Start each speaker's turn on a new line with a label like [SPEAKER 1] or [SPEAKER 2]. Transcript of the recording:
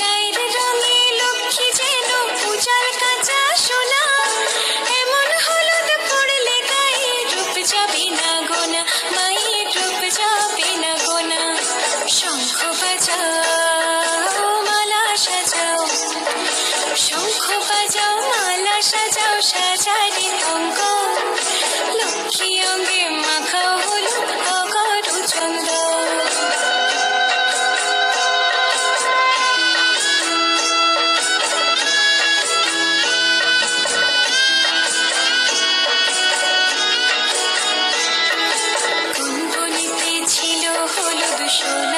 [SPEAKER 1] গায়ের রঙে লক্ষ্মী যেন পূজার কাঁচা সোনা। এমন হলুদ পড়লে গায়ে রূপ যাবে না রূপ যাবে না গোনা। শঙ্খ বাজাও, মালা সাজাও। শঙ্খ বাজাও লক্ষ্মী অঙ্গে মাখাও হলুদ অগরু চন্দন। গুনগুনিতে ছিল হলুদ সোনা